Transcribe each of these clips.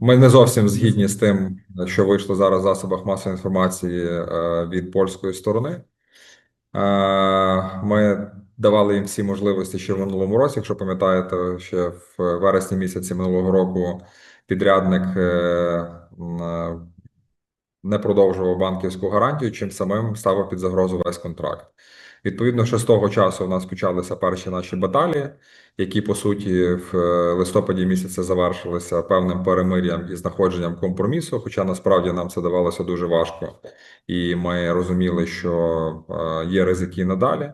Ми не зовсім згідні з тим, що вийшло зараз в засобах масової інформації е, від польської сторони. Е, Ми давали їм всі можливості ще в минулому році. Якщо пам'ятаєте, ще в вересні місяці минулого року підрядник е, не продовжував банківську гарантію, чим самим ставив під загрозу весь контракт. Відповідно, ще з того часу у нас почалися перші наші баталії, які по суті в е, листопаді місяці завершилися певним перемир'ям і знаходженням компромісу. Хоча насправді нам це давалося дуже важко, і ми розуміли, що е, є ризики і надалі.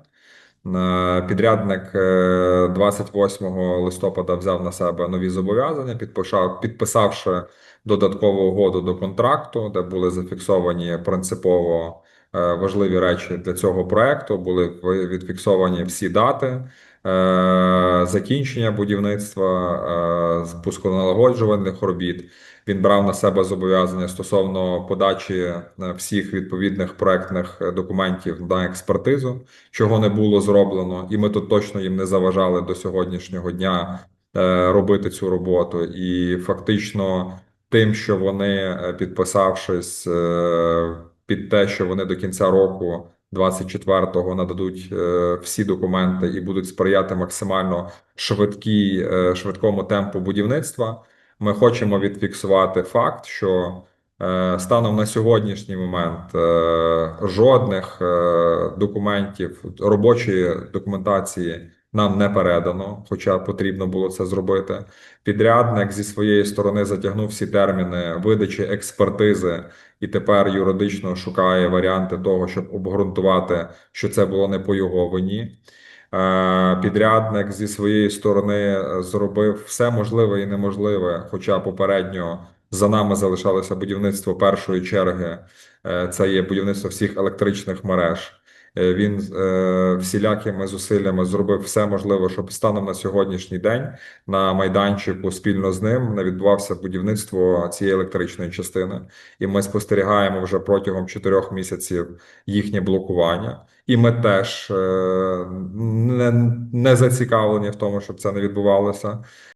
Е, Підрядник е, 28 листопада взяв на себе нові зобов'язання, підписав, підписавши додаткову угоду до контракту, де були зафіксовані принципово е, важливі речі для цього проекту. Були відфіксовані всі дати е, закінчення будівництва, е, спусконалагоджувальних робіт. Він брав на себе зобов'язання стосовно подачі е, всіх відповідних проектних е, документів на експертизу, чого не було зроблено, і ми тут точно їм не заважали до сьогоднішнього дня робити цю роботу. І фактично, тим, що вони, підписавшись під те, що вони до кінця року. 24-го нададуть е, всі документи і будуть сприяти максимально швидкій, е, швидкому темпу будівництва. Ми хочемо відфіксувати факт, що е, станом на сьогоднішній момент жодних документів робочої документації нам не передано, хоча потрібно було це зробити. Підрядник зі своєї сторони затягнув всі терміни видачі експертизи і тепер юридично шукає варіанти того, щоб обґрунтувати, що це було не по його вині. Е, Підрядник зі своєї сторони зробив все можливе і неможливе, хоча попередньо за нами залишалося будівництво першої черги. Е, Це є будівництво всіх електричних мереж. Е, Він е, всілякими зусиллями зробив все можливе, щоб станом на сьогоднішній день на майданчику спільно з ним не відбувався будівництво цієї електричної частини. І ми спостерігаємо вже протягом чотирьох місяців їхнє блокування. І ми теж е, не, не зацікавлені в тому, щоб це не відбувалося.